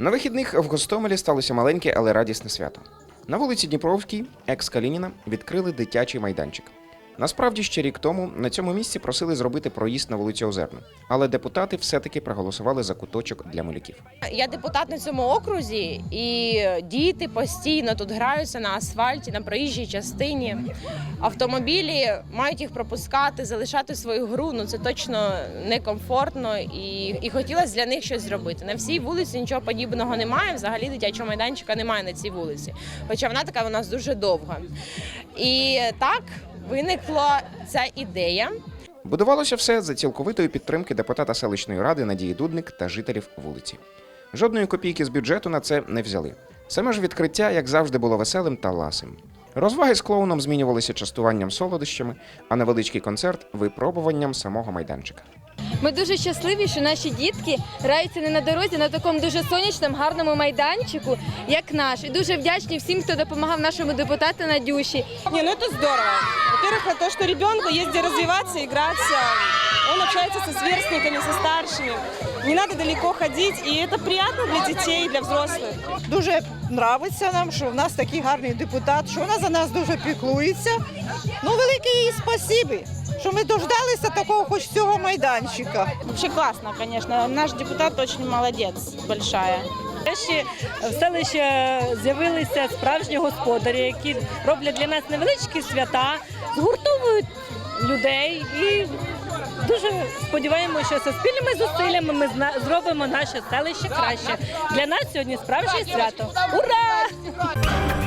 На вихідних в Гостомелі сталося маленьке, але радісне свято. На вулиці Дніпровській, екс Калініна, відкрили дитячий майданчик. Насправді ще рік тому на цьому місці просили зробити проїзд на вулицю Озерну, але депутати все-таки проголосували за куточок для малюків. Я депутат на цьому окрузі, і діти постійно тут граються на асфальті, на проїжджій частині. Автомобілі мають їх пропускати, залишати свою гру. Ну це точно некомфортно і, і хотілося для них щось зробити. На всій вулиці нічого подібного немає. Взагалі дитячого майданчика немає на цій вулиці. Хоча вона така у нас дуже довга. І так виникла ця ідея. Будувалося все за цілковитої підтримки депутата селищної ради Надії Дудник та жителів вулиці. Жодної копійки з бюджету на це не взяли. Саме ж відкриття, як завжди, було веселим та ласим. Розваги з клоуном змінювалися частуванням солодощами, а невеличкий концерт випробуванням самого майданчика. Ми дуже щасливі, що наші дітки граються не на дорозі, а на такому дуже сонячному, гарному майданчику, як наш. І дуже вдячні всім, хто допомагав нашому депутату Надюші. Не, ну это здорово. Во-первых, то, что ребенку есть где развиваться, играться. Он общается со сверстниками, со старшими. Не надо далеко ходить, и это приятно для детей, и для взрослых. Дуже нравиться нам, що в нас такий гарний депутат, що вона за нас дуже піклується. Ну, велике їй спасибі, що ми дождалися такого хоч цього майданчика. Вообще классно, конечно. Наш депутат очень молодец, большая. Нарешті в селищі з'явилися справжні господарі, які роблять для нас невеличкі свята, згуртовують людей і дуже сподіваємося, що со спільними зусиллями ми зробимо наше селище краще. Для нас сьогодні справжнє свято. Ура!